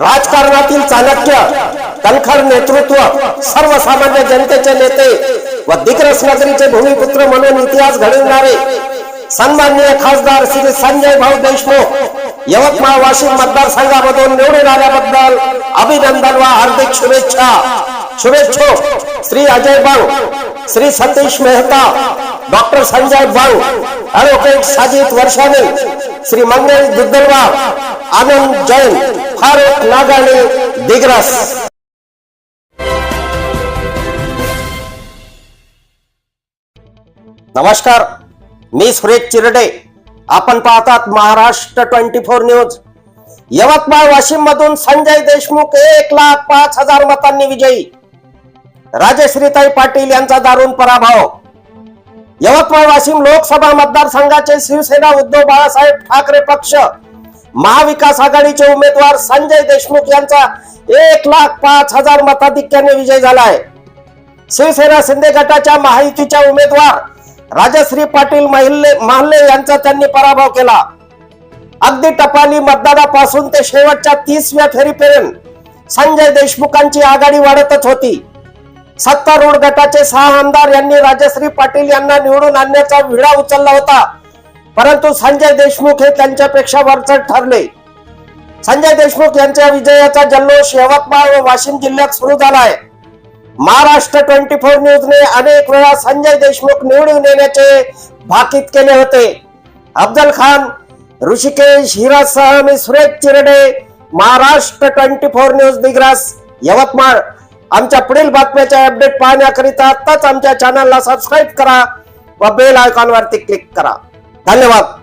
राजकारणातील चाणक्य कणखर नेतृत्व सर्वसामान्य जनतेचे नेते व दिग्रस नगरीचे भूमिपुत्र म्हणून इतिहास घडविणारे सन्माननीय खासदार श्री संजय भाऊ देशमुख यवतमाळ वाशिम मतदारसंघामधून निवडून आल्याबद्दल अभिनंदन व हार्दिक शुभेच्छा. शुभेच्छो श्री अजय भाऊ श्री सतीश मेहता डॉक्टर संजय भाऊ ऍडव्होकेट साजिद वर्षाने श्री मंगल दुद्दलवार आनंद जैन फारुख नागाणे दिग्रस. नमस्कार मी सुरेश चिरडे. आपण पाहतात Maharashtra twenty four news. Yavatmal Washim मधून संजय देशमुख एक लाख पाच हजार मतांनी विजयी. राजश्रीताई पाटील यांचा दारुण पराभव. यवतमाळ वाशिम लोकसभा मतदारसंघाचे शिवसेना उद्धव बाळासाहेब ठाकरे पक्ष. महाविकास आघाडीचे उमेदवार संजय देशमुख यांचा एक लाख पाच हजार मताधिक्याने विजय झालाय. शिवसेना शिंदे गटाच्या महायुतीच्या उमेदवार राजश्री पाटील महिल्ले महाल्ले यांचा त्यांनी पराभव केला. अगदी टपाली मतदानापासून ते शेवटच्या तीसव्या फेरीपर्यंत संजय देशमुखांची आघाडी वाढतच होती. सत्तारूढ गटाचे सहा आमदार यांनी राजश्री पाटील यांना निवडून आणण्याचा विडा उचलला होता. परंतु संजय देशमुख हे त्यांच्यापेक्षा वरचढ ठरले. संजय देशमुख यांच्या विजयाचा जल्लोष यवतमाळ व वाशिम जिल्ह्यात सुरू झाला आहे महाराष्ट्र ट्वेंटी फोर न्यूजने अनेक वेळा संजय देशमुख निवडून येण्याचे भाकीत केले होते. अफजल खान ऋषिकेश हिरासह मी Suresh Chirde Maharashtra twenty four news Digras Yavatmal. आमच्या पुढील बातम्याच्या अपडेट पाहण्याकरिता आत्ताच आमच्या चॅनलला सबस्क्राईब करा व बेल आयकॉनवरती क्लिक करा. धन्यवाद.